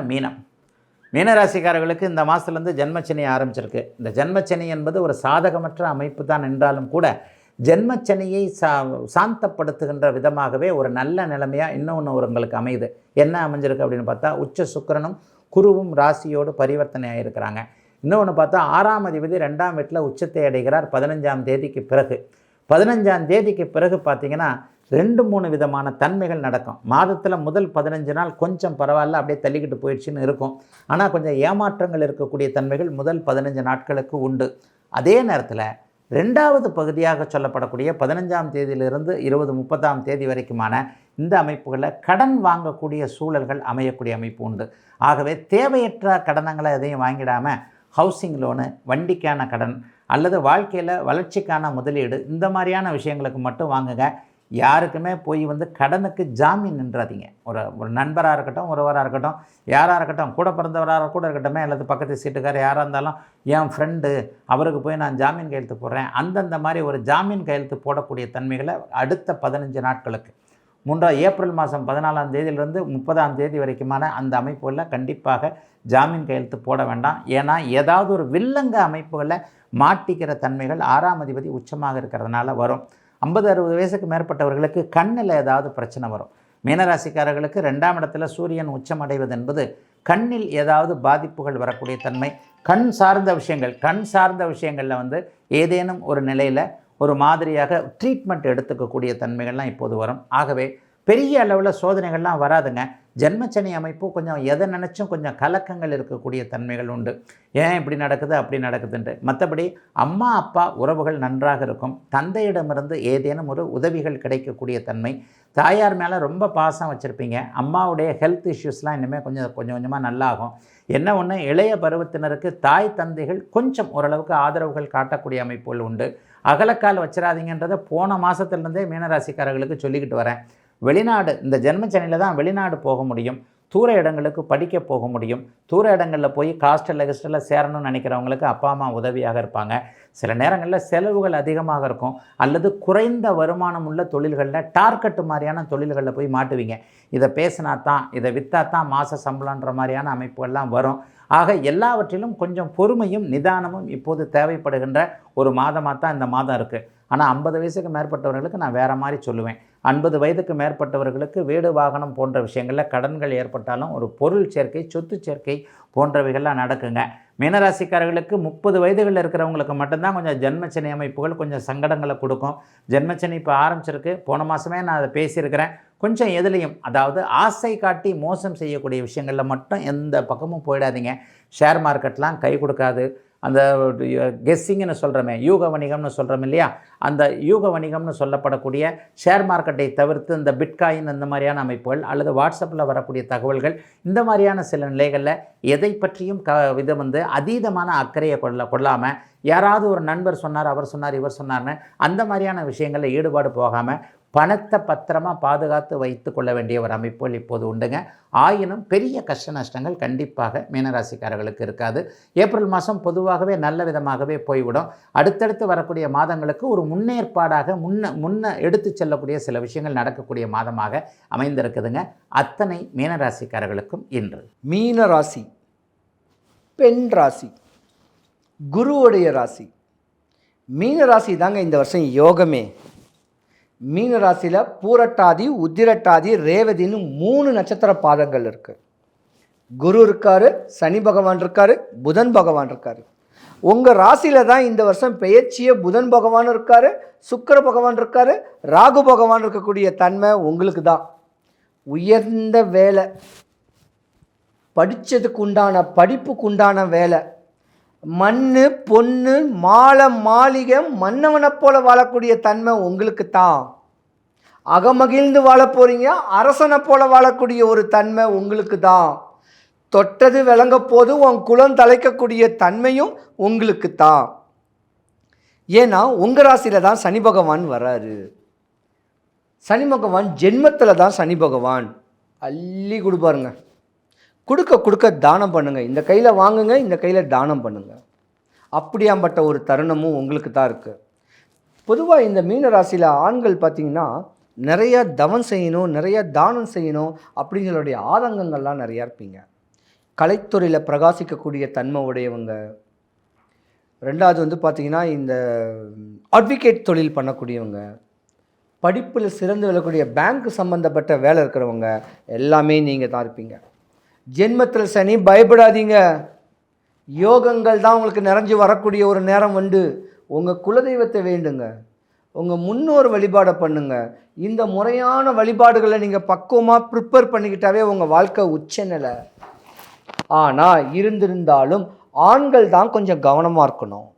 மீனம். மீனராசிக்காரர்களுக்கு இந்த மாதத்துலேருந்து ஜென்மச்சனி ஆரம்பிச்சிருக்கு. இந்த ஜென்மச்சனி என்பது ஒரு சாதகமற்ற அமைப்பு தான் என்றாலும் கூட ஜென்மச்சனியை சா சாந்தப்படுத்துகின்ற விதமாகவே ஒரு நல்ல நிலைமையாக இன்னொன்று ஒரு உங்களுக்கு அமையுது. என்ன அமைஞ்சிருக்கு அப்படின்னு பார்த்தா உச்ச சுக்கிரனும் குருவும் ராசியோடு பரிவர்த்தனை ஆகியிருக்கிறாங்க இன்னொன்று பார்த்தா ஆறாம் அதிபதி ரெண்டாம் வீட்டில் உச்சத்தை அடைகிறார் பதினஞ்சாம் தேதிக்கு பிறகு. பதினஞ்சாம் தேதிக்கு பிறகு பார்த்தீங்கன்னா ரெண்டு மூணு விதமான தன்மைகள் நடக்கும். மாதத்தில் முதல் பதினஞ்சு நாள் கொஞ்சம் பரவாயில்ல அப்படியே தள்ளிக்கிட்டு போயிடுச்சுன்னு இருக்கும். ஆனால் கொஞ்சம் ஏமாற்றங்கள் இருக்கக்கூடிய தன்மைகள் முதல் பதினஞ்சு நாட்களுக்கு உண்டு. அதே நேரத்தில் ரெண்டாவது பகுதியாக சொல்லப்படக்கூடிய பதினஞ்சாம் தேதியிலிருந்து இருபது முப்பதாம் தேதி வரைக்குமான இந்த அமைப்புகளில் கடன் வாங்கக்கூடிய சூழல்கள் அமையக்கூடிய அமைப்பு உண்டு. ஆகவே தேவையற்ற கடனங்களை எதையும் வாங்கிடாமல் ஹவுசிங் லோனு வண்டிக்கான கடன் அல்லது வாழ்க்கையில் வளர்ச்சிக்கான முதலீடு இந்த மாதிரியான விஷயங்களுக்கு மட்டும் வாங்குங்க. யாருக்குமே போய் வந்து கடனுக்கு ஜாமீன் நின்றாதீங்க. ஒரு ஒரு நண்பராக இருக்கட்டும் உறவராக இருக்கட்டும் யாராக இருக்கட்டும் கூட பிறந்தவராக கூட இருக்கட்டும் அல்லது பக்கத்து சீட்டுக்கார் யாராக இருந்தாலும் என் ஃப்ரெண்டு அவருக்கு போய் நான் ஜாமீன் கையெழுத்து போடுறேன். அந்தந்த மாதிரி ஒரு ஜாமீன் கையெழுத்து போடக்கூடிய தன்மைகளை அடுத்த பதினஞ்சு நாட்களுக்கு. மூன்றாம் ஏப்ரல் மாதம் பதினாலாம் தேதியிலிருந்து முப்பதாம் தேதி வரைக்குமான அந்த அமைப்புகளில் கண்டிப்பாக ஜாமீன் கையெழுத்து போட வேண்டாம். ஏன்னா ஏதாவது ஒரு வில்லங்க அமைப்புகளில் மாட்டிக்கிற தன்மைகள் ஆறாம் அதிபதி உச்சமாக இருக்கிறதுனால வரும். ஐம்பது அறுபது வயசுக்கு மேற்பட்டவர்களுக்கு கண்ணில் ஏதாவது பிரச்சனை வரும். மீனராசிக்காரர்களுக்கு ரெண்டாம் இடத்துல சூரியன் உச்சமடைவது என்பது கண்ணில் ஏதாவது பாதிப்புகள் வரக்கூடிய தன்மை. கண் சார்ந்த விஷயங்கள் கண் சார்ந்த விஷயங்களில் வந்து ஏதேனும் ஒரு நிலையில் ஒரு மாதிரியாக ட்ரீட்மெண்ட் எடுத்துக்கக்கூடிய தன்மைகள்லாம் இப்போது வரும். ஆகவே பெரிய அளவில் சோதனைகள்லாம் வராதுங்க. ஜென்மச்சனி அமைப்பு கொஞ்சம் எதை நினச்சும் கொஞ்சம் கலக்கங்கள் இருக்கக்கூடிய தன்மைகள் உண்டு. ஏன் இப்படி நடக்குது அப்படி நடக்குதுன்ட்டு. மற்றபடி அம்மா அப்பா உறவுகள் நன்றாக இருக்கும். தந்தையிடமிருந்து ஏதேனும் ஒரு உதவிகள் கிடைக்கக்கூடிய தன்மை. தாயார் மேலே ரொம்ப பாசம் வச்சுருப்பீங்க. அம்மாவுடைய ஹெல்த் இஷ்யூஸ்லாம் இனிமேல் கொஞ்சம் கொஞ்சம் கொஞ்சமாக நல்லாகும். என்ன ஒன்று இளைய பருவத்தினருக்கு தாய் தந்தைகள் கொஞ்சம் ஓரளவுக்கு ஆதரவுகள் காட்டக்கூடிய அமைப்புகள் உண்டு. அகலக்கால் வச்சிடாதீங்கன்றதை போன மாதத்துலேருந்தே மீனராசிக்காரர்களுக்கு சொல்லிக்கிட்டு வரேன். வெளிநாடு இந்த ஜென்மச்சனியில் தான் வெளிநாடு போக முடியும். தூர இடங்களுக்கு படிக்க போக முடியும். தூர இடங்களில் போய் ஹாஸ்டலில் ஹிஸ்டலில் சேரணும்னு நினைக்கிறவங்களுக்கு அப்பா அம்மா உதவியாக இருப்பாங்க. சில நேரங்களில் செலவுகள் அதிகமாக இருக்கும். அல்லது குறைந்த வருமானம் உள்ள தொழில்களில் டார்கெட்டு மாதிரியான தொழில்களில் போய் மாட்டுவீங்க. இதை பேசினா தான் இதை விற்றா தான் மாத சம்பளன்ற மாதிரியான அமைப்புகள்லாம் வரும். ஆக எல்லாவற்றிலும் கொஞ்சம் பொறுமையும் நிதானமும் இப்போது தேவைப்படுகின்ற ஒரு மாதமாக தான் இந்த மாதம் இருக்குது ஆனால் ஐம்பது வயசுக்கு மேற்பட்டவர்களுக்கு நான் வேறு மாதிரி சொல்லுவேன். ஐம்பது வயதுக்கு மேற்பட்டவர்களுக்கு வீடு வாகனம் போன்ற விஷயங்களில் கடன்கள் ஏற்பட்டாலும் ஒரு பொருள் சேர்க்கை சொத்து சேர்க்கை போன்றவைகள்லாம் நடக்குங்க. மீனராசிக்காரர்களுக்கு முப்பது வயதுகளில் இருக்கிறவங்களுக்கு மட்டும்தான் கொஞ்சம் ஜென்மச்சனி அமைப்புகள் கொஞ்சம் சங்கடங்களை கொடுக்கும். ஜென்மச்சனி இப்போ ஆரம்பிச்சிருக்கு. போன மாதமே நான் அதை பேசியிருக்கிறேன். கொஞ்சம் எதுலேயும் அதாவது ஆசை காட்டி மோசம் செய்யக்கூடிய விஷயங்களில் மட்டும் எந்த பக்கமும் போயிடாதீங்க. ஷேர் மார்க்கெட்லாம் கை கொடுக்காது. அந்த கெஸ்ஸிங்னு சொல்கிறோமே யூக வணிகம்னு சொல்கிறோம் இல்லையா? அந்த யூக வணிகம்னு சொல்லப்படக்கூடிய ஷேர் மார்க்கெட்டை தவிர்த்து இந்த பிட்காயின் இந்த மாதிரியான அமைப்புகள் அல்லது வாட்ஸ்அப்பில் வரக்கூடிய தகவல்கள் இந்த மாதிரியான சில நிலைகளில் எதை பற்றியும் க இது வந்து அதீதமான அக்கறையை கொள்ள கொள்ளாமல் யாராவது ஒரு நண்பர் சொன்னார் அவர் சொன்னார் இவர் சொன்னார்னு அந்த மாதிரியான விஷயங்களில் ஈடுபாடு போகாமல் பணத்தை பத்திரமாக பாதுகாத்து வைத்து கொள்ள வேண்டிய ஒரு அமைப்புகள் இப்போது உண்டுங்க. ஆயினும் பெரிய கஷ்ட நஷ்டங்கள் கண்டிப்பாக மீனராசிக்காரர்களுக்கு இருக்காது. ஏப்ரல் மாதம் பொதுவாகவே நல்ல விதமாகவே போய்விடும். அடுத்தடுத்து வரக்கூடிய மாதங்களுக்கு ஒரு முன்னேற்பாடாக முன்ன முன்ன எடுத்து செல்லக்கூடிய சில விஷயங்கள் நடக்கக்கூடிய மாதமாக அமைந்திருக்குதுங்க. அத்தனை மீனராசிக்காரர்களுக்கும் இன்று. மீனராசி பெண் ராசி குருவுடைய ராசி. மீனராசி தாங்க இந்த வருஷம் யோகமே. மீன ராசியில் பூரட்டாதி உத்திரட்டாதி ரேவதின்னு மூணு நட்சத்திர பாதங்கள் இருக்குது குரு இருக்காரு சனி பகவான் இருக்காரு புதன் பகவான் இருக்காரு. உங்கள் ராசியில் தான் இந்த வருஷம் பெயர்ச்சிய புதன் பகவான் இருக்காரு சுக்கிர பகவான் இருக்காரு ராகு பகவான் இருக்கக்கூடிய தன்மை உங்களுக்கு தான். உயர்ந்த வேலை. படித்ததுக்கு உண்டான படிப்புக்கு உண்டான வேலை. மண் பொண்ணு மாலை மாளிகை மன்னவனை போல வாழக்கூடிய தன்மை உங்களுக்கு தான். அகமகிழ்ந்து வாழ போகிறீங்க அரசனை போல வாழக்கூடிய ஒரு தன்மை உங்களுக்கு தான் தொட்டது விளங்க போது உன் குலம் தலைக்கக்கூடிய தன்மையும் உங்களுக்கு தான் ஏன்னா உங்கள் ராசியில் தான் சனி பகவான் வராரு. சனி பகவான் ஜென்மத்தில் தான் சனி பகவான். அள்ளி கொடுப்பாருங்க கொடுக்க கொடுக்க தானம் பண்ணுங்கள் இந்த கையில் வாங்குங்க இந்த கையில் தானம் பண்ணுங்கள் அப்படியாம்பட்ட ஒரு தருணமும் உங்களுக்கு தான் இருக்குது பொதுவாக இந்த மீன ராசியில் ஆண்கள் பார்த்தீங்கன்னா நிறைய தவம் செய்யணும் நிறைய தானம் செய்யணும் அப்படிங்களுடைய ஆதங்கங்கள்லாம் நிறையா இருப்பீங்க. கலைத்துறையில் பிரகாசிக்கக்கூடிய தன்மை உடையவங்க. ரெண்டாவது வந்து பார்த்திங்கன்னா இந்த அட்வொகேட் தொழில் பண்ணக்கூடியவங்க. படிப்பில் சிறந்து விளக்கூடிய பேங்க் சம்மந்தப்பட்ட வேலை இருக்கிறவங்க எல்லாமே நீங்கள் தான் இருப்பீங்க. ஜென்மத்தில் சனி பயப்படாதீங்க. யோகங்கள் தான் உங்களுக்கு நிறைஞ்சு வரக்கூடிய ஒரு நேரம் வந்து உங்கள் குலதெய்வத்தை வேண்டுங்க. உங்கள் முன்னோர் வழிபாடை பண்ணுங்கள் இந்த முறையான வழிபாடுகளை நீங்கள் பக்குவமாக ப்ரிப்பேர் பண்ணிக்கிட்டாவே உங்கள் வாழ்க்கை உச்சநிலை. ஆனால் இருந்திருந்தாலும் ஆண்கள் தான் கொஞ்சம் கவனமாக இருக்கணும்.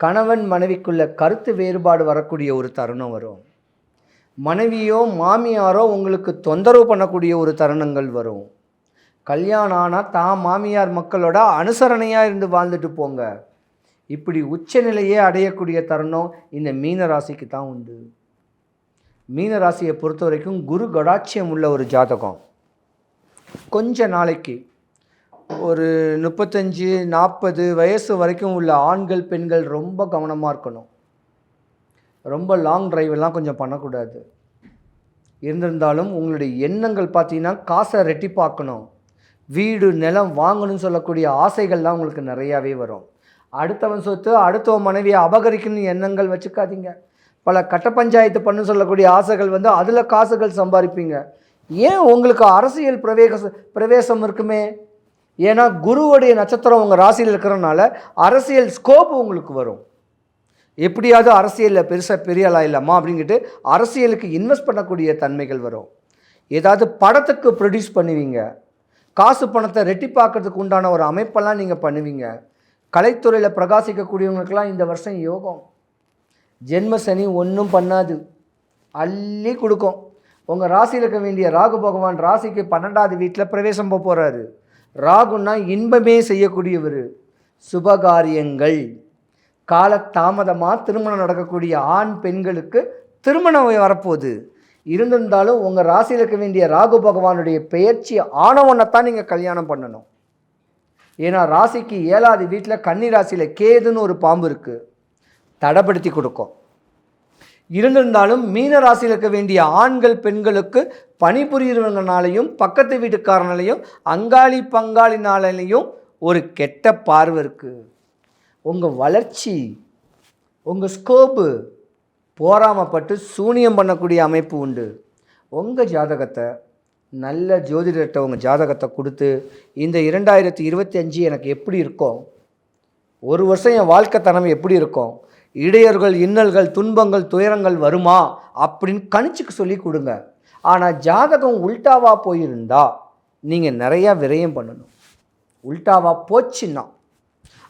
கணவன் மனைவிக்குள்ள கருத்து வேறுபாடு வரக்கூடிய ஒரு தருணம் வரும். மனைவியோ மாமியாரோ உங்களுக்கு தொந்தரவு பண்ணக்கூடிய ஒரு தருணங்கள் வரும். கல்யாணம் ஆனால் தான் மாமியார் மக்களோட அனுசரணையாக இருந்து வாழ்ந்துட்டு போங்க. இப்படி உச்சநிலையே அடையக்கூடிய தருணம் இந்த மீன ராசிக்கு தான் உண்டு. மீன ராசியை பொறுத்த வரைக்கும் குரு கடாட்சியம் உள்ள ஒரு ஜாதகம். கொஞ்ச நாளைக்கு ஒரு முப்பத்தஞ்சு நாற்பது வயசு வரைக்கும் உள்ள ஆண்கள் பெண்கள் ரொம்ப கவனமாக இருக்கணும். ரொம்ப லாங் டிரைவெல்லாம் கொஞ்சம் பண்ணக்கூடாது. இருந்திருந்தாலும் உங்களுடைய எண்ணங்கள் பார்த்தீங்கன்னா காசை ரெட்டிப்பாக்கணும். வீடு நிலம் வாங்கணும்னு சொல்லக்கூடிய ஆசைகள்லாம் உங்களுக்கு நிறையாவே வரும். அடுத்தவன் சொத்து அடுத்தவன் மனைவியை அபகரிக்கணும் எண்ணங்கள் வச்சுக்காதீங்க. பல கட்ட பஞ்சாயத்து பண்ணு சொல்லக்கூடிய ஆசைகள் வந்து அதில் காசுகள் சம்பாதிப்பீங்க ஏன் உங்களுக்கு அரசியல் பிரவேச பிரவேசம் இருக்குமே? ஏன்னா குருவுடைய நட்சத்திரம் உங்கள் ராசியில் இருக்கிறனால அரசியல் ஸ்கோப் உங்களுக்கு வரும். எப்படியாவது அரசியலில் பெருசாக பெரிய ஆளாக இல்லாமா அப்படிங்கிட்டு அரசியலுக்கு இன்வெஸ்ட் பண்ணக்கூடிய தன்மைகள் வரும். ஏதாவது படத்துக்கு ப்ரொடியூஸ் பண்ணுவீங்க. காசு பணத்தை ரெட்டிப்பாக்கிறதுக்கு உண்டான ஒரு அமைப்பெல்லாம் நீங்கள் பண்ணுவீங்க. கலைத்துறையில் பிரகாசிக்கக்கூடியவங்களுக்கெல்லாம் இந்த வருஷம் யோகம். ஜென்ம சனி ஒன்றும் பண்ணாது. அள்ளி கொடுக்கும். உங்கள் ராசியில் இருக்க வேண்டிய ராகு பகவான் ராசிக்கு பன்னெண்டாவது வீட்டில் பிரவேசம் போக போகிறாரு ராகுன்னா இன்பமே செய்யக்கூடியவர். சுபகாரியங்கள். காலதாமதமாக திருமணம் நடக்கக்கூடிய ஆண் பெண்களுக்கு திருமணம் வரப்போகுது. இருந்திருந்தாலும் உங்கள் ராசியில் இருக்க வேண்டிய ராகு பகவானுடைய பெயர்ச்சி தான் நீங்கள் கல்யாணம் பண்ணணும். ஏன்னா ராசிக்கு ஏழாவது வீட்டில் கன்னி ராசியில் கேதுன்னு ஒரு பாம்பு இருக்குது தடைப்படுத்தி கொடுக்கும். இருந்திருந்தாலும் மீன ராசியில் இருக்க வேண்டிய ஆண்கள் பெண்களுக்கு பணிபுரியறவங்கனாலையும் பக்கத்து வீட்டுக்காரனாலையும் அங்காளி பங்காளினாலையும் ஒரு கெட்ட பார்வை இருக்குது உங்கள் வளர்ச்சி உங்கள் ஸ்கோப்பு போராமப்பட்டு சூனியம் பண்ணக்கூடிய அமைப்பு உண்டு. உங்கள் ஜாதகத்தை நல்ல ஜோதிடர்கிட்ட உங்கள் ஜாதகத்தை கொடுத்து இந்த இரண்டாயிரத்தி இருபத்தி அஞ்சு எனக்கு எப்படி இருக்கும் ஒரு வருஷம் என் வாழ்க்கை தனம் எப்படி இருக்கும் இடையர்கள் இன்னல்கள் துன்பங்கள் துயரங்கள் வருமா அப்படின்னு கணிச்சுக்கு சொல்லி கொடுங்க. ஆனால் ஜாதகம் உல்டாவாக போயிருந்தா நீங்கள் நிறையா விரயம் பண்ணணும். உல்டாவாக போச்சுன்னா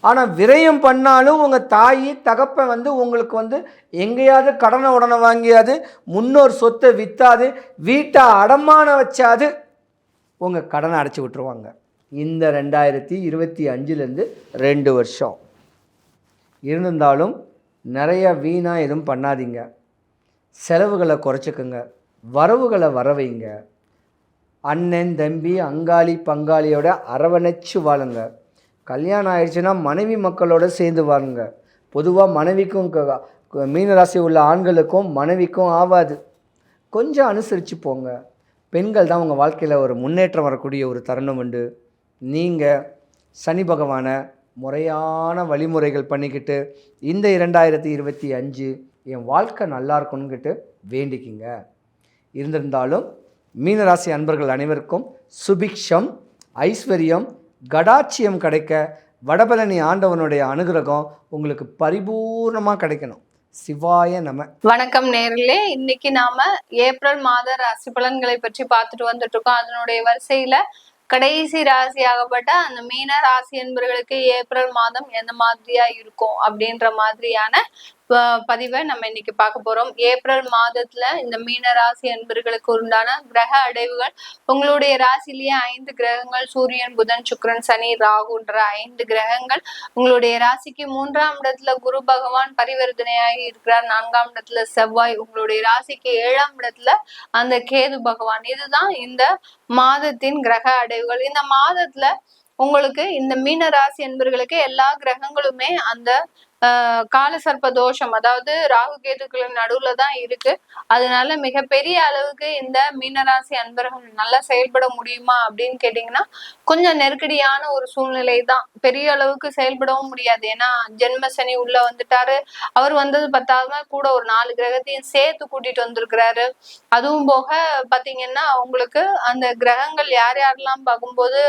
ஆனால் விரயம் பண்ணாலும் உங்கள் தாய் தகப்பன் வந்து உங்களுக்கு வந்து எங்கேயாவது கடனை உடனே வாங்கியாது முன்னோர் சொத்தை விற்றாது வீட்டை அடமான வச்சாது உங்கள் கடனை அடைச்சி விட்டுருவாங்க. இந்த ரெண்டாயிரத்தி இருபத்தி அஞ்சுலேருந்து ரெண்டு வருஷம். இருந்திருந்தாலும் நிறைய வீணாக எதுவும் பண்ணாதீங்க. செலவுகளை குறைச்சிக்கோங்க. வரவுகளை வர வைங்க அண்ணன் தம்பி அங்காளி பங்காளியோட அரவணைச்சு வாழுங்க. கல்யாணம் ஆயிடுச்சுன்னா மனைவி மக்களோட சேர்ந்து வாருங்க. பொதுவாக மனைவிக்கும் மீனராசி உள்ள ஆண்களுக்கும் மனைவிக்கும் ஆகாது கொஞ்சம் அனுசரித்து போங்க. பெண்கள் தான் உங்கள் வாழ்க்கையில் ஒரு முன்னேற்றம் வரக்கூடிய ஒரு தருணம் உண்டு. நீங்கள் சனி பகவானை முறையான வழிமுறைகள் பண்ணிக்கிட்டு இந்த இரண்டாயிரத்தி இருபத்தி அஞ்சு என் வாழ்க்கை நல்லா இருக்கணுங்கிட்டு வேண்டிக்கிங்க. இருந்திருந்தாலும் மீனராசி அன்பர்கள் அனைவருக்கும் சுபிக்ஷம் ஐஸ்வர்யம் கடாட்சியம் கிடைக்க வடபழனி ஆண்டவனுடைய அனுகிரகம் உங்களுக்கு பரிபூர்ணமாக கிடைக்கணும். சிவாய நம. வணக்கம் நேர்களே. இன்னைக்கு நாம ஏப்ரல் மாத ராசி பலன்களை பற்றி பார்த்துட்டு வந்துட்டு இருக்கோம் அதனுடைய வரிசையில கடைசி ராசியாகப்பட்ட அந்த மீன ராசி என்பவர்களுக்கு ஏப்ரல் மாதம் எந்த மாதிரியா இருக்கும் அப்படின்ற மாதிரியான பதிவை நம்ம இன்னைக்கு பார்க்க போறோம். ஏப்ரல் மாதத்துல இந்த மீன ராசி என்பவர்களுக்கு உண்டான கிரக அடைவுகள். உங்களுடைய ராசிலேயே ஐந்து கிரகங்கள் சூரியன் புதன் சுக்கிரன் சனி ராகுன்ற ஐந்து கிரகங்கள். உங்களுடைய ராசிக்கு மூன்றாம் இடத்துல குரு பகவான் பரிவர்த்தனையாகி இருக்கிறார். நான்காம் இடத்துல செவ்வாய். உங்களுடைய ராசிக்கு ஏழாம் இடத்துல அந்த கேது பகவான். இதுதான் இந்த மாதத்தின் கிரக அடைவுகள். இந்த மாதத்துல உங்களுக்கு இந்த மீன ராசி என்பவர்களுக்கு எல்லா கிரகங்களுமே அந்த கால சர்ப்ப தோஷம் அதாவது ராகு கேதுக்களின் நடுவுல தான் இருக்கு. அதனால மிகப்பெரிய அளவுக்கு இந்த மீனராசி அன்பர்கள் நல்லா செயல்பட முடியுமா அப்படின்னு கேட்டீங்கன்னா கொஞ்சம் நெருக்கடியான ஒரு சூழ்நிலை தான். பெரிய அளவுக்கு செயல்படவும் முடியாது. ஏன்னா ஜென்ம சனி உள்ள வந்துட்டாரு. அவர் வந்தது பத்தாம கூட ஒரு நாலு கிரகத்தையும் சேர்த்து கூட்டிட்டு வந்திருக்கிறாரு. அதுவும் போக பாத்தீங்கன்னா உங்களுக்கு அந்த கிரகங்கள் யார் யாரெல்லாம் பார்க்கும்போது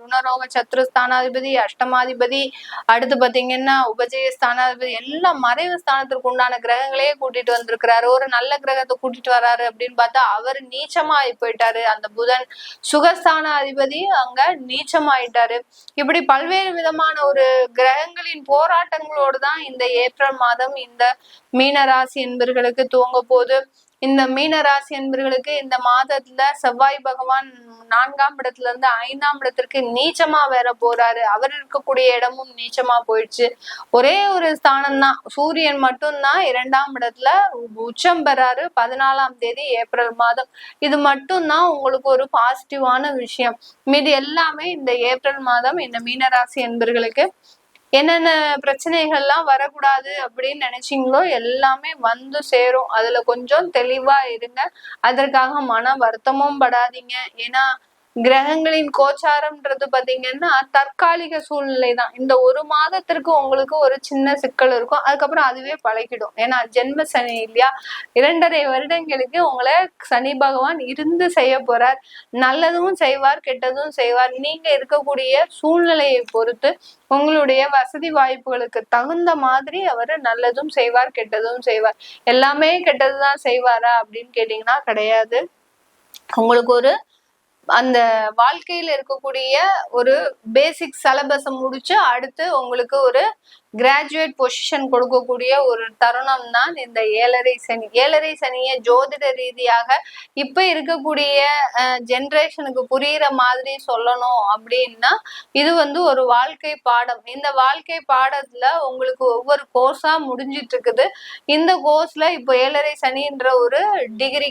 ருணரோக சத்ரு ஸ்தானாதிபதி அஷ்டமாதிபதி அடுத்து பாத்தீங்கன்னா உபஜயஸ்தான ஸ்தானாதிபதி எல்லா மறைவு ஸ்தானத்திற்கு உண்டான கிரகங்களையே கூட்டிட்டு வந்திருக்கிறாரு. ஒரு நல்ல கிரகத்தை கூட்டிட்டு வராரு அப்படின்னு பார்த்தா அவர் நீச்சமாயி போயிட்டாரு. அந்த புதன் சுகஸ்தான அதிபதி அங்க நீச்சமாயிட்டாரு. இப்படி பல்வேறு விதமான ஒரு கிரகங்களின் போராட்டங்களோடு தான் இந்த ஏப்ரல் மாதம் இந்த மீனராசி என்பர்களுக்கு துவங்க போது இந்த மீன ராசி என்பர்களுக்கு இந்த மாதத்துல செவ்வாய் பகவான் நான்காம் இடத்துல இருந்து ஐந்தாம் இடத்திற்கு நீச்சமா வேற போறாரு. அவர் இருக்கக்கூடிய இடமும் நீச்சமா போயிடுச்சு. ஒரே ஒரு ஸ்தானம் தான் சூரியன் மட்டும்தான் இரண்டாம் இடத்துல உச்சம் பெறாரு. பதினாலாம் தேதி ஏப்ரல் மாதம். இது மட்டும்தான் உங்களுக்கு ஒரு பாசிட்டிவான விஷயம். மீது எல்லாமே இந்த ஏப்ரல் மாதம் இந்த மீனராசி என்பர்களுக்கு என்னென்ன பிரச்சனைகள்லாம் வரக்கூடாது அப்படின்னு நினைச்சீங்களோ எல்லாமே வந்து சேரும். அதுல கொஞ்சம் தெளிவா இருங்க. அதற்காக மன வருத்தமும் படாதீங்க. ஏன்னா கிரகங்களின் கோச்சாரம்ன்றது பாத்தீங்கன்னா தற்காலிக சூழ்நிலை தான். இந்த ஒரு மாதத்திற்கு உங்களுக்கு ஒரு சின்ன சிக்கல் இருக்கும். அதுக்கப்புறம் அதுவே பழகிடும். ஏன்னா ஜென்ம சனி இல்லையா? இரண்டரை வருடங்களுக்கு உங்களை சனி பகவான் இருந்து செய்ய போறார். நல்லதும் செய்வார் கெட்டதும் செய்வார். நீங்க இருக்கக்கூடிய சூழ்நிலையை பொறுத்து உங்களுடைய வசதி வாய்ப்புகளுக்கு தகுந்த மாதிரி அவர் நல்லதும் செய்வார் கெட்டதும் செய்வார். எல்லாமே கெட்டதுதான் செய்வாரா அப்படின்னு கேட்டீங்கன்னா கிடையாது. உங்களுக்கு ஒரு அந்த வாழ்க்கையில இருக்கக்கூடிய ஒரு பேசிக் சிலபஸை முடிச்சு அடுத்து உங்களுக்கு ஒரு கிராஜுவேட் பொசிஷன் கொடுக்கக்கூடிய ஒரு தருணம் தான் இந்த ஏழரை சனி. ஏழரை சனியை ஜோதிட ரீதியாக இப்ப இருக்கக்கூடிய ஜென்ரேஷனுக்கு புரியுற மாதிரி சொல்லணும் அப்படின்னா இது வந்து ஒரு வாழ்க்கை பாடம். இந்த வாழ்க்கை பாடத்துல உங்களுக்கு ஒவ்வொரு கோர்ஸா முடிஞ்சிட்டு இருக்குது இந்த கோர்ஸ்ல இப்போ ஏழரை சனின்ற ஒரு டிகிரி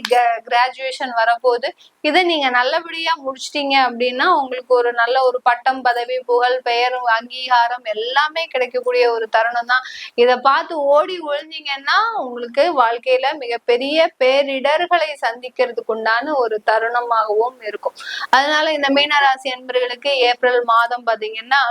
கிராஜுவேஷன் வரப்போகுது. இதை நீங்க நல்லபடியா முடிச்சிட்டீங்க அப்படின்னா உங்களுக்கு ஒரு நல்ல ஒரு பட்டம் பதவி புகழ் பெயர் அங்கீகாரம் எல்லாமே கிடைக்கக்கூடிய ஒரு தருணம் தான் இதை பார்த்து ஓடி ஒழிஞ்சிங்கன்னா உங்களுக்கு வாழ்க்கையில மிகப்பெரிய பேரிடர்களை சந்திக்கிறதுக்கு உண்டான ஒரு தருணமாகவும் இருக்கும். அதனால இந்த மீனராசி என்பர்களுக்கு ஏப்ரல் மாதம் பாத்தீங்கன்னா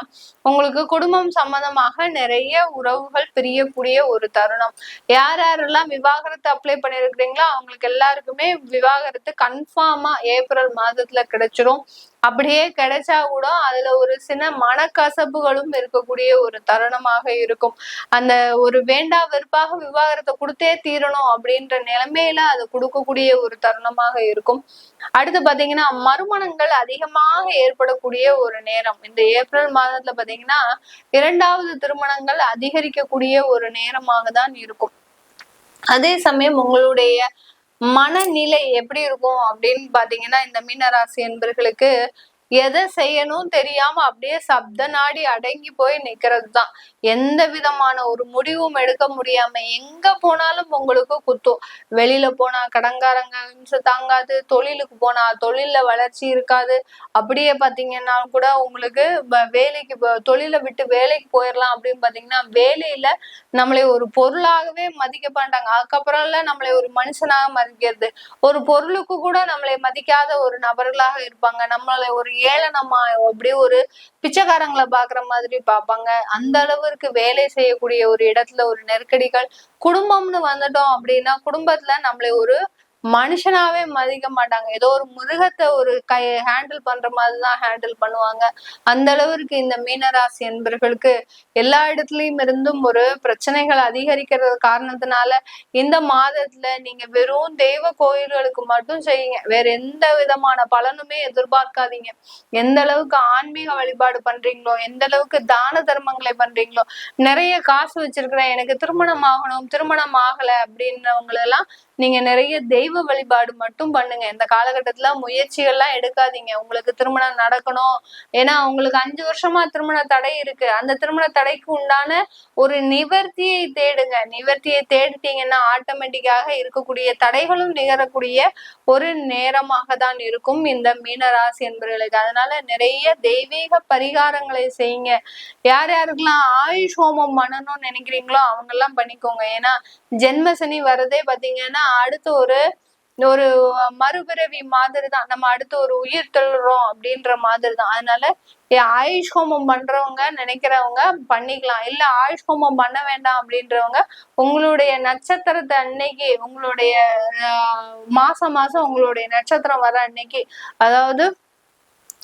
உங்களுக்கு குடும்பம் சம்பந்தமாக நிறைய உறவுகள் பிரியக்கூடிய ஒரு தருணம். யார் யாரெல்லாம் விவாகரத்து அப்ளை பண்ணிருக்கிறீங்களோ அவங்களுக்கு எல்லாருக்குமே விவாகரத்து கன்ஃபார்மா ஏப்ரல் மாதத்துல கிடைச்சிரும். அப்படியே கிடைச்சா கூட அதுல ஒரு சின்ன மனக்கசப்புகளும் இருக்கக்கூடிய ஒரு தருணமாக இருக்கும். அந்த ஒரு வேண்டா வெறுப்பாக விவாகரத்தை கொடுத்தே தீரணும் அப்படின்ற நிலைமையில அது கொடுக்கக்கூடிய ஒரு தருணமாக இருக்கும். அடுத்து பாத்தீங்கன்னா மறுமணங்கள் அதிகமாக ஏற்படக்கூடிய ஒரு நேரம். இந்த ஏப்ரல் மாதத்துல பாத்தீங்கன்னா இரண்டாவது திருமணங்கள் அதிகரிக்கக்கூடிய ஒரு நேரமாக தான் இருக்கும். அதே சமயம் உங்களுடைய மனநிலை எப்படி இருக்கும் அப்படின்னு பாத்தீங்கன்னா இந்த மீனராசி என்பர்களுக்கு எதை செய்யணும் தெரியாம அப்படியே சப்த நாடி அடங்கி போய் நிக்கிறது தான் எந்த விதமான ஒரு முடிவும் எடுக்க முடியாம எங்க போனாலும் உங்களுக்கு குத்தும். வெளியில போனா கடங்காரங்க இம்சை தாங்காது தொழிலுக்கு போனா தொழில வளர்ச்சி இருக்காது. அப்படியே பாத்தீங்கன்னா கூட உங்களுக்கு வேலைக்கு தொழிலை விட்டு வேலைக்கு போயிடலாம் அப்படின்னு பாத்தீங்கன்னா வேலையில நம்மளை ஒரு பொருளாகவே மதிக்க மாட்டாங்க. அதுக்கப்புறம்ல நம்மளை ஒரு மனுஷனாக மதிக்கிறது. ஒரு பொருளுக்கு கூட நம்மளை மதிக்காத ஒரு நபர்களாக இருப்பாங்க. நம்மளை ஒரு ஏளனமா அப்படியே ஒரு பிச்சைக்காரங்களை பாக்குற மாதிரி பார்ப்பாங்க. அந்த அளவிற்கு வேலை செய்யக்கூடிய ஒரு இடத்துல ஒரு நெருக்கடிகள் குடும்பம்னு வந்துட்டோம் அப்படின்னா குடும்பத்துல நம்மளை ஒரு மனுஷனாவே மதிக்க மாட்டாங்க. ஏதோ ஒரு மிருகத்தை ஒரு கை ஹேண்டில் பண்ற மாதிரி தான் ஹேண்டில் பண்ணுவாங்க. அந்த அளவிற்கு இந்த மீனராசி என்பர்களுக்கு எல்லா இடத்துலயும் இருந்தும் ஒரு பிரச்சனைகள் அதிகரிக்கிறது காரணத்தினால இந்த மாதத்துல நீங்க வெறும் தெய்வ கோயில்களுக்கு மட்டும் செய்யுங்க. வேற எந்த விதமான பலனுமே எதிர்பார்க்காதீங்க. எந்த அளவுக்கு ஆன்மீக வழிபாடு பண்றீங்களோ எந்த அளவுக்கு தான தர்மங்களை பண்றீங்களோ நிறைய காசு வச்சிருக்கிறேன் எனக்கு திருமணம் ஆகணும் திருமணம் ஆகல அப்படின்றவங்களெல்லாம் நீங்க நிறைய தெய்வ தெய்வ வழிபாடு மட்டும் பண்ணுங்க. இந்த காலகட்டத்துல முயற்சிகள்லாம் எடுக்காதீங்க. உங்களுக்கு திருமணம் நடக்கணும். ஏன்னா உங்களுக்கு அஞ்சு வருஷமா திருமண தடை இருக்கு. அந்த திருமண தடைக்கு உண்டான ஒரு நிவர்த்தியை தேடுங்க. நிவர்த்தியை தேடிட்டீங்கன்னா ஆட்டோமேட்டிக்காக இருக்கக்கூடிய தடைகளும் நிகரக்கூடிய ஒரு நேரமாக தான் இருக்கும் இந்த மீனராசி என்பவர்களுக்கு அதனால நிறைய தெய்வீக பரிகாரங்களை செய்யுங்க. யார் யாருக்கெல்லாம் ஆயுஷ் ஹோமம் பண்ணணும்னு நினைக்கிறீங்களோ அவங்க எல்லாம் பண்ணிக்கோங்க. ஏன்னா ஜென்மசனி வரதே பாத்தீங்கன்னா அடுத்து ஒரு ஒரு மறுபிறவி மாதிரி தான் நம்ம அடுத்து ஒரு உயிர் தள்ளுறோம் அப்படின்ற மாதிரி தான் அதனால ஆயுஷ் ஹோமம் பண்றவங்க நினைக்கிறவங்க பண்ணிக்கலாம். இல்ல ஆயுஷ் ஹோமம் பண்ண வேண்டாம் அப்படின்றவங்க உங்களுடைய நட்சத்திரத்தை அன்னைக்கு உங்களுடைய ஆஹ், மாசம் மாசம் உங்களுடைய நட்சத்திரம் வர அன்னைக்கு அதாவது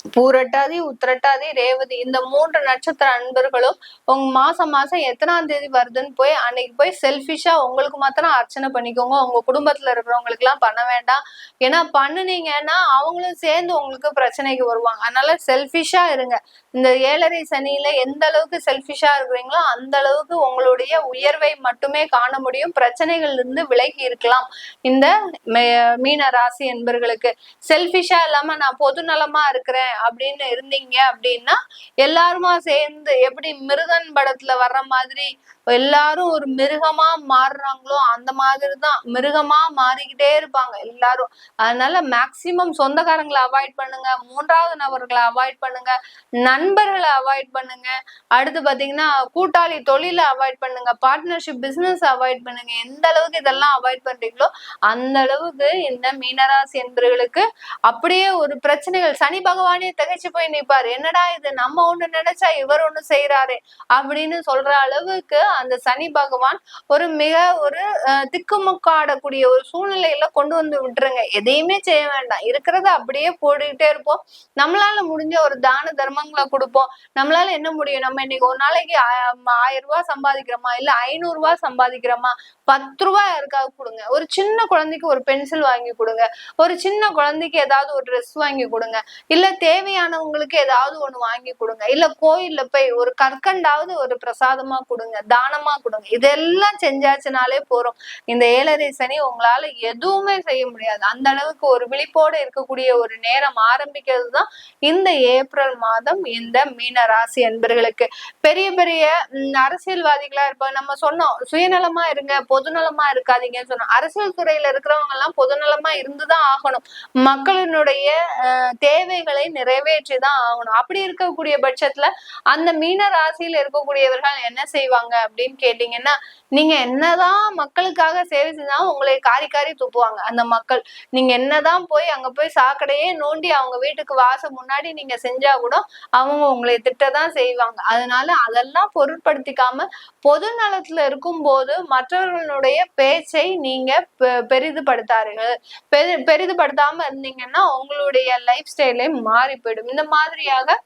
பூரட்டாதி உத்திரட்டாதி ரேவதி இந்த மூன்று நட்சத்திர அன்பர்களும் உங்க மாசம் மாசம் எத்தனாம் தேதி வருதுன்னு போய் அன்னைக்கு போய் செல்ஃபிஷா உங்களுக்கு மாத்திரம் அர்ச்சனை பண்ணிக்கோங்க. உங்க குடும்பத்துல இருக்கிறவங்களுக்கு எல்லாம் பண்ண வேண்டாம். ஏன்னா பண்ணுனீங்கன்னா அவங்களும் சேர்ந்து உங்களுக்கு பிரச்சனைக்கு வருவாங்க. அதனால செல்ஃபிஷா இருங்க. இந்த ஏழரை சனியில எந்த அளவுக்கு செல்ஃபிஷா இருக்கிறீங்களோ அந்த அளவுக்கு உங்களுடைய உயர்வை மட்டுமே காண முடியும். பிரச்சனைகள் இருந்து விலகி இருக்கலாம். இந்த மீன ராசி என்பர்களுக்கு செல்ஃபிஷா இல்லாம நான் பொது நலமா இருக்கிறேன். அப்படின்னு இருந்தீங்க அப்படின்னா எல்லாருமா சேர்ந்து எப்படி மிருகன் படத்துல வர்ற மாதிரி எல்லாரும் ஒரு மிருகமா மாறுறாங்களோ அந்த மாதிரி தான் மிருகமா மாறிக்கிட்டே இருப்பாங்க எல்லாரும். அதனால மேக்சிமம் சொந்தக்காரங்களை அவாய்ட் பண்ணுங்க. மூன்றாவது நபர்களை அவாய்ட் பண்ணுங்க. நண்பர்களை அவாய்ட் பண்ணுங்க. அடுத்து பாத்தீங்கன்னா கூட்டாளி தொழிலை அவாய்ட் பண்ணுங்க. பார்ட்னர்ஷிப் பிசினஸ் அவாய்ட் பண்ணுங்க. எந்த அளவுக்கு இதெல்லாம் அவாய்ட் பண்றீங்களோ அந்த அளவுக்கு இந்த மீனராசி என்பவர்களுக்கு அப்படியே ஒரு பிரச்சனைகள். சனி பகவானே திகைச்சு போய் நிப்பாரு. என்னடா இது? நம்ம ஒண்ணு நினைச்சா இவர் ஒண்ணு செய்யறாரு அப்படின்னு சொல்ற அளவுக்கு அந்த சனி பகவான் ஒரு மிக ஒரு திக்குமுக்காடக்கூடிய ஒரு சூழ்நிலையில கொண்டு வந்து விட்டுருங்க. எதையுமே செய்ய வேண்டாம். இருக்கிறத அப்படியே போட்டுக்கிட்டே இருப்போம். நம்மளால முடிஞ்ச ஒரு தான தர்மங்களை கொடுப்போம். நம்மளால என்ன முடியும்? நம்ம இன்னைக்கு ஒரு நாளைக்கு ஆயிரம் ரூபாய் சம்பாதிக்கிறோமா? இல்ல ஐநூறு ரூபாய் சம்பாதிக்கிறோமா? பத்து ரூபாய் யாருக்காவது கொடுங்க. ஒரு சின்ன குழந்தைக்கு ஒரு பென்சில் வாங்கி கொடுங்க. ஒரு சின்ன குழந்தைக்கு ஏதாவது ஒரு ட்ரெஸ் வாங்கி கொடுங்க. இல்ல தேவையானவங்களுக்கு ஏதாவது ஒண்ணு வாங்கி கொடுங்க. இல்ல கோயில்ல போய் ஒரு கற்கண்டாவது ஒரு பிரசாதமா கொடுங்க. தானமா கொடுங்க. இதெல்லாம் செஞ்சாச்சுனாலே போறோம். இந்த ஏழரை சனி உங்களால எதுவுமே செய்ய முடியாது. அந்த அளவுக்கு ஒரு விழிப்போடு இருக்கக்கூடிய ஒரு நேரம் ஆரம்பிக்கிறது தான் இந்த ஏப்ரல் மாதம் இந்த மீன ராசி என்பர்களுக்கு பெரிய பெரிய அரசியல்வாதிகளா இருப்பாங்க. நம்ம சொன்னோம் சுயநலமா இருங்க பொதுநலமா இருக்காதீங்கன்னு சொன்னோம். அரசியல் துறையில இருக்கிறவங்க எல்லாம் பொதுநலமா இருந்துதான் ஆகணும். மக்களினுடைய அஹ், தேவைகளை நிறைவேற்றி தான் ஆகணும். அப்படி இருக்கக்கூடிய பட்சத்துல அந்த மீன ராசியில இருக்கக்கூடியவர்கள் என்ன செய்வாங்க அப்படின்னு கேட்டீங்கன்னா நீங்க என்னதான் மக்களுக்காக சேவை செஞ்சாலும் உங்களை காரி காரி துப்புவாங்க. அந்த மக்கள் நீங்க என்னதான் போய் அங்க போய் சாக்கடையே நோண்டி அவங்க வீட்டுக்கு வாசம் முன்னாடி நீங்க செஞ்சா கூட அவங்க உங்களை திட்டதான் செய்வாங்க. அதனால அதெல்லாம் பொருட்படுத்திக்காம பொது நலத்துல இருக்கும்போது மற்றவர்களுடைய பேச்சை நீங்க பெ- பெரிதுபடுத்தாருங்கள் பெரி பெரிதுபடுத்தாம இருந்தீங்கன்னா உங்களுடைய லைஃப் ஸ்டைலே மாறி போயிடும். இந்த மாதிரியாக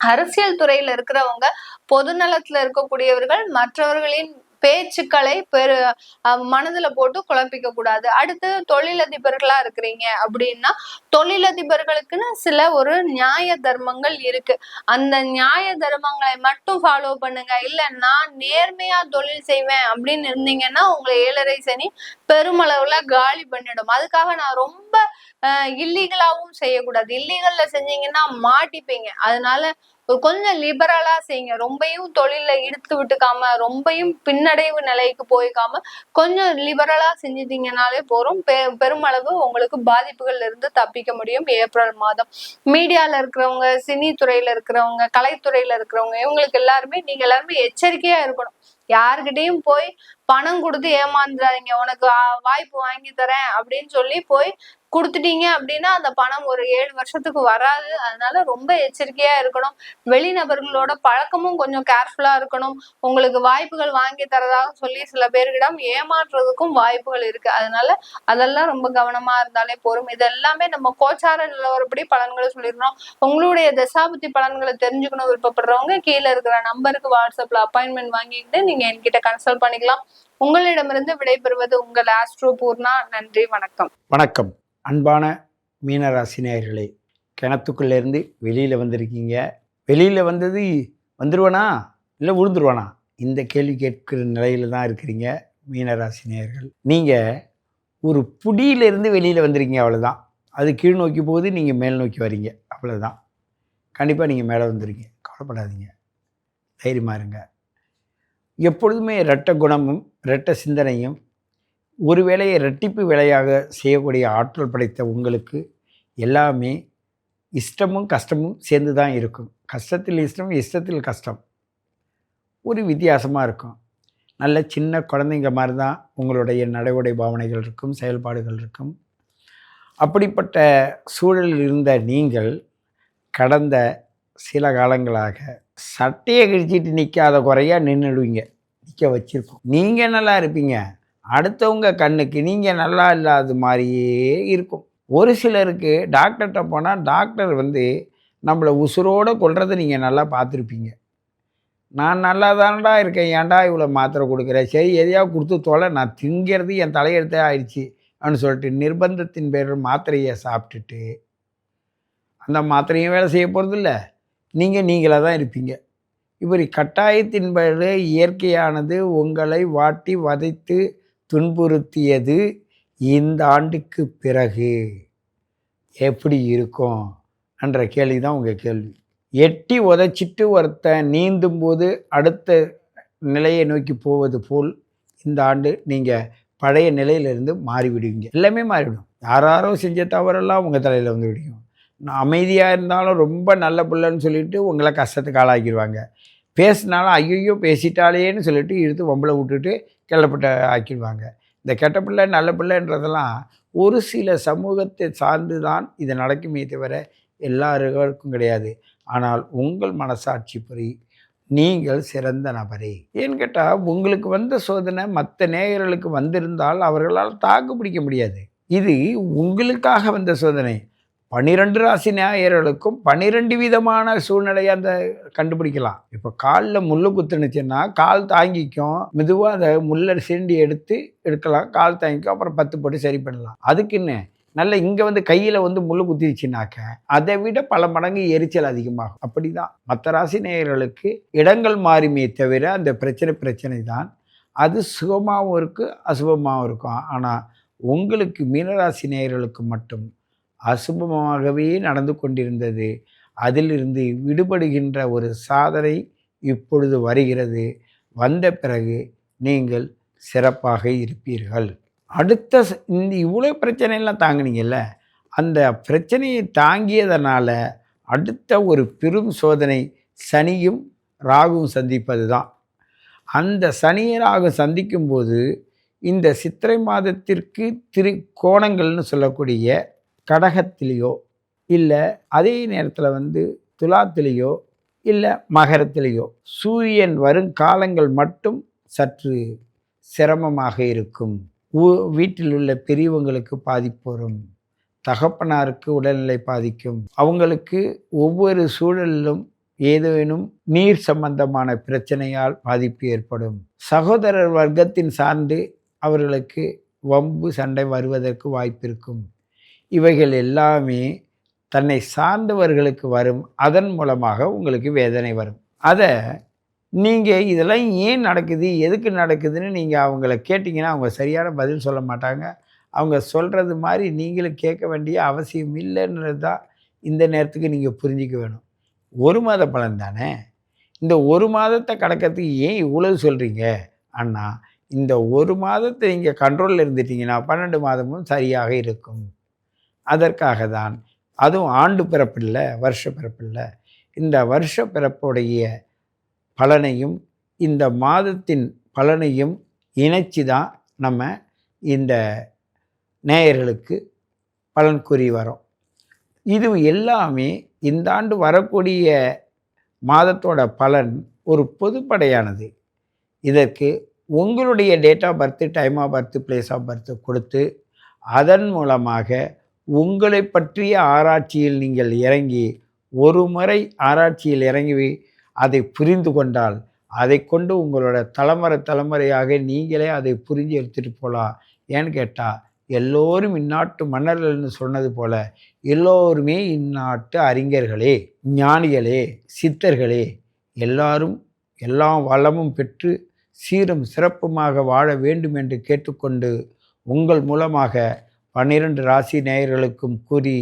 அரசியல் துறையில இருக்கிறவங்க பொதுநலத்துல இருக்கக்கூடியவர்கள் மற்றவர்களின் பேச்சுக்களை பெரு மனதுல போட்டு குழப்பிக்க கூடாது. அடுத்து தொழிலதிபர்களா இருக்கிறீங்க அப்படின்னா தொழிலதிபர்களுக்குன்னு சில ஒரு நியாய தர்மங்கள் இருக்கு. அந்த நியாய தர்மங்களை மட்டும் ஃபாலோ பண்ணுங்க. இல்ல நான் நேர்மையா தொழில் செய்வேன் அப்படின்னு இருந்தீங்கன்னா உங்களை ஏழரை சனி பெருமளவுல காலி பண்ணிடும். அதுக்காக நான் ரொம்ப இல்லீகலாவும் செய்யக்கூடாது. இல்லீகல்ல செஞ்சீங்கன்னா மாட்டிப்பீங்க. அதனால ஒரு கொஞ்சம் லிபரலா செய்யுங்க. ரொம்பையும் தொழில இழுத்து விட்டுக்காம ரொம்பையும் பின்னடைவு நிலைக்கு போய்க்காம கொஞ்சம் லிபரலா செஞ்சிட்டீங்கனாலே போறோம் பெ பெருமளவு உங்களுக்கு பாதிப்புகள்ல இருந்து தப்பிக்க முடியும். ஏப்ரல் மாதம் மீடியால இருக்கிறவங்க சினி துறையில இருக்கிறவங்க கலைத்துறையில இருக்கிறவங்க இவங்களுக்கு எல்லாருமே நீங்க எல்லாருமே எச்சரிக்கையா இருக்கணும். யாருக்கிட்டையும் போய் பணம் கொடுத்து ஏமாந்துடாதீங்க உனக்கு வாய்ப்பு வாங்கி தரேன் அப்படின்னு சொல்லி போய் கொடுத்துட்டீங்க அப்படின்னா அந்த பணம் ஒரு ஏழு வருஷத்துக்கு வராது. அதனால ரொம்ப எச்சரிக்கையா இருக்கணும். வெளிநபர்களோட பழக்கமும் கொஞ்சம் கேர்ஃபுல்லா இருக்கணும். உங்களுக்கு வாய்ப்புகள் வாங்கி தரதாக சொல்லி சில பேர்களிடம் ஏமாற்றுறதுக்கும் வாய்ப்புகள் இருக்கு. அதனால அதெல்லாம் ரொம்ப கவனமா இருந்தாலே போதும். இது எல்லாமே நம்ம கோச்சார நிலவரப்படி பலன்களை சொல்லிடுறோம் உங்களுடைய தசாபுத்தி பலன்களை தெரிஞ்சுக்கணும் விருப்பப்படுறவங்க கீழே இருக்கிற நம்பருக்கு வாட்ஸ்அப்ல அப்பாயின்மெண்ட் வாங்கிட்டு நீங்க என்கிட்ட கன்சல்ட் பண்ணிக்கலாம். உங்களிடமிருந்து விடைபெறுவது உங்கள் ஆஸ்ட்ரோ பூர்ணா நன்றி வணக்கம். வணக்கம். அன்பான மீனராசி நேயர்களே கிணத்துக்குள்ளேருந்து வெளியில் வந்திருக்கீங்க. வெளியில் வந்தது வந்துடுவானா இல்லை விழுந்துருவானா இந்த கேள்வி கேட்கிற நிலையில் தான் இருக்கிறீங்க மீனராசி நேயர்கள் நீங்கள் ஒரு புடியிலேருந்து வெளியில் வந்துருக்கீங்க அவ்வளோதான் அது கீழ் நோக்கி போகுது நீங்கள் மேல் நோக்கி வரீங்க அவ்வளோதான் கண்டிப்பாக நீங்கள் மேலே வந்துருக்கீங்க கவலைப்படாதீங்க. தைரியமாக இருங்க. எப்பொழுதுமே இரட்ட குணமும் இரட்ட சிந்தனையும் ஒரு வேலையை இரட்டிப்பு வேலையாக செய்யக்கூடிய ஆற்றல் படைத்த உங்களுக்கு எல்லாமே இஷ்டமும் கஷ்டமும் சேர்ந்து தான் இருக்கும். கஷ்டத்தில் இஷ்டம் இஷ்டத்தில் கஷ்டம். ஒரு வித்தியாசமாக இருக்கும். நல்ல சின்ன குழந்தைங்க மாதிரி தான் உங்களுடைய நடைமுறை பாவனைகள் இருக்கும் செயல்பாடுகள் இருக்கும். அப்படிப்பட்ட சூழலில் இருந்த நீங்கள் கடந்த சில காலங்களாக சட்டையை கிழிச்சிட்டு நிற்காத குறையாக நின்றுடுவீங்க நிற்க வச்சுருக்கோம். நீங்கள் நல்லா இருப்பீங்க. அடுத்தவங்க கண்ணுக்கு நீங்கள் நல்லா இல்லாத மாதிரியே இருக்கும். ஒரு சிலருக்கு டாக்டர்கிட்ட போனால் டாக்டர் வந்து நம்மளை உசுரோடு கொள்றதை நீங்கள் நல்லா பார்த்துருப்பீங்க. நான் நல்லா தானடா இருக்கேன் ஏன்டா இவ்வளோ மாத்திரை கொடுக்குறேன் சரி எதையாவது கொடுத்து தொலை? நான் திங்கிறது என் தலையெழுத்தே ஆயிடுச்சு அப்படின்னு சொல்லிட்டு நிர்பந்தத்தின் பேரில் மாத்திரையை சாப்பிட்டுட்டு அந்த மாத்திரையும் வேலை செய்ய போகிறதில்ல நீங்கள் நீங்களாக தான் இருப்பீங்க. இப்படி கட்டாயத்தின் பேரில் இயற்கையானது உங்களை வாட்டி வதைத்து துன்புறுத்தியது இந்த ஆண்டுக்கு பிறகு. எப்படி இருக்கும்? என்ற கேள்வி தான் உங்கள் கேள்வி. எட்டி உதைச்சிட்டு ஒருத்தன் நீந்தும் போது அடுத்த நிலையை நோக்கி போவது போல் இந்த ஆண்டு நீங்கள் பழைய நிலையிலிருந்து மாறிவிடுவீங்க. எல்லாமே மாறிவிடும். யாராரோ செஞ்ச தவறெல்லாம் உங்கள் தலையில் வந்து விடியும். அமைதியாக இருந்தாலும் ரொம்ப நல்ல பிள்ளைன்னு சொல்லிட்டு உங்களை கஷ்டத்துக்கு ஆளாக்கிடுவாங்க பேசினாலும் ஐயோ பேசிட்டாலேன்னு சொல்லிட்டு இழுத்து வம்பளை விட்டுட்டு கிளப்பட்ட ஆக்கிடுவாங்க. இந்த கெட்ட பிள்ளை நல்ல பிள்ளைன்றதெல்லாம் ஒரு சில சமூகத்தை சார்ந்து தான் இது நடக்குமே தவிர எல்லாருக்கும் கிடையாது. ஆனால் உங்கள் மனசாட்சிப்படி நீங்கள் சிறந்த நபரே. ஏன்னு கேட்டால் உங்களுக்கு வந்த சோதனை மற்ற நேயர்களுக்கு வந்திருந்தால் அவர்களால் தாக்கு பிடிக்க முடியாது. இது உங்களுக்காக வந்த சோதனை. பன்னிரெண்டு ராசி நேயர்களுக்கும் பன்னிரெண்டு விதமான சூழ்நிலையை அந்த கண்டுபிடிக்கலாம். இப்போ காலில் முள்ளு குத்துனுச்சுன்னா கால் தாங்கிக்கும். மெதுவாக அந்த முள்ளை சீண்டி எடுத்து எடுக்கலாம். கால் தாங்கிக்கும். அப்புறம் பத்து போட்டு சரி பண்ணலாம். அதுக்குன்னு நல்ல இங்கே வந்து கையில் வந்து முள் குத்திடுச்சுனாக்க அதை விட பல மடங்கு எரிச்சல் அதிகமாகும். அப்படி தான் மற்ற ராசி நேயர்களுக்கு இடங்கள் மாறுமே தவிர அந்த பிரச்சனை பிரச்சனை தான். அது சுகமாகவும் இருக்குது அசுபமாகவும் இருக்கும். ஆனால் உங்களுக்கு மீனராசி நேயர்களுக்கு மட்டும் அசுபமாகவே நடந்து கொண்டிருந்தது. அதிலிருந்து விடுபடுகின்ற ஒரு சாதனை இப்பொழுது வருகிறது. வந்த பிறகு நீங்கள் சிறப்பாக இருப்பீர்கள். அடுத்த இந்த இவ்வளோ பிரச்சனையெல்லாம் தாங்கினீங்கல்ல? அந்த பிரச்சனையை தாங்கியதனால அடுத்த ஒரு பெரும் சோதனை சனியும் ராகுவும் சந்திப்பது தான் அந்த சனியை ராகு சந்திக்கும்போது இந்த சித்திரை மாதத்திற்கு திரு கோணங்கள்னு சொல்லக்கூடிய கடகத்திலேயோ இல்லை அதே நேரத்தில் வந்து துலாத்திலேயோ இல்லை மகரத்திலேயோ சூரியன் வரும் காலங்கள் மட்டும் சற்று சிரமமாக இருக்கும். வீட்டில் உள்ள பெரியவங்களுக்கு பாதிப்பு வரும். தகப்பனாருக்கு உடல்நிலை பாதிக்கும். அவங்களுக்கு ஒவ்வொரு சூழலிலும் ஏதேனும் நீர் சம்பந்தமான பிரச்சனையால் பாதிப்பு ஏற்படும். சகோதரர் வர்க்கத்தின் சார்ந்து அவர்களுக்கு வம்பு சண்டை வருவதற்கு வாய்ப்பு இருக்கும். இவைகள் எல்லாமே தன்னை சார்ந்தவர்களுக்கு வரும். அதன் மூலமாக உங்களுக்கு வேதனை வரும். அதை நீங்கள் இதெல்லாம் ஏன் நடக்குது? எதுக்கு நடக்குதுன்னு நீங்கள் அவங்கள கேட்டிங்கன்னா அவங்க சரியான பதில் சொல்ல மாட்டாங்க. அவங்க சொல்கிறது மாதிரி நீங்களும் கேட்க வேண்டிய அவசியம் இல்லைன்றது தான் இந்த நேரத்துக்கு நீங்கள் புரிஞ்சிக்க வேணும். ஒரு மாத பலன் தானே? இந்த ஒரு மாதத்தை கடக்கிறதுக்கு ஏன் இவ்வளவு சொல்கிறீங்க அண்ணா இந்த ஒரு மாதத்தை நீங்கள் கண்ட்ரோலில் இருந்துட்டீங்கன்னா பன்னெண்டு மாதமும் சரியாக இருக்கும். அதற்காக தான் அதுவும் ஆண்டு பிறப்பில்லை வருஷ பிறப்பில்லை. இந்த வருஷ பிறப்புடைய பலனையும் இந்த மாதத்தின் பலனையும் இணைச்சி தான் நம்ம இந்த நேயர்களுக்கு பலன் கூறி வரோம். இது எல்லாமே இந்த ஆண்டு வரக்கூடிய மாதத்தோட பலன் ஒரு பொதுப்படையானது. இதற்கு உங்களுடைய date of birth time of birth place of birth கொடுத்து அதன் மூலமாக உங்களை பற்றிய ஆராய்ச்சியில் நீங்கள் இறங்கி ஒரு முறை ஆராய்ச்சியில் இறங்கி அதை புரிந்து கொண்டால் அதை கொண்டு உங்களோட தலைமுறை தலைமுறையாக நீங்களே அதை புரிஞ்சு எடுத்துகிட்டு போகலாம் ஏன்னு கேட்டால் எல்லோரும் இந்நாட்டு மன்னர்கள்னு சொன்னது போல எல்லோருமே இந்நாட்டு அறிஞர்களே ஞானிகளே சித்தர்களே எல்லாரும் எல்லா வளமும் பெற்று சீரும் சிறப்புமாக வாழ வேண்டும் என்று கேட்டுக்கொண்டு உங்கள் மூலமாக பன்னிரண்டு ராசி நேயர்களுக்கும் கூறி